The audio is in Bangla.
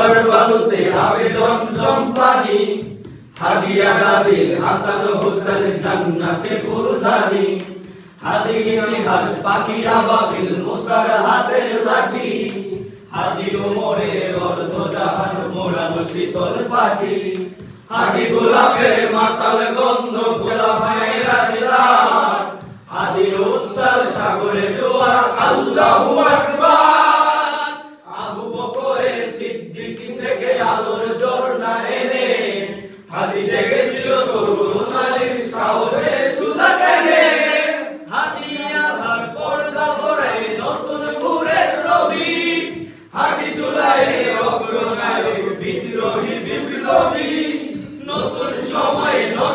মিশর বালুতে আবে জমজম পানি। হাদিয়া গাদির হাসান হোসেন জান্নাতে ফুলদানি হাদি ইতিহাস পাখিরা বাবিল মুসার হাতের লাঠি। হাদি ওমরের অর্ধ জাহান মোরানো শীতল পাঠি হাদি গোলাপের মাতাল গন্ধ খোলা পায়ে রাশিদার হাদি উত্তাল সাগরে জোয়ার আল্লাহু আকবার। সিকিম আধার পর্দা সরাই নতুন ভোরের রবি। হাতি তুলাই অগ্রনায়ক বিদ্রোহী বিপ্লবী। নতুন সময় নতুন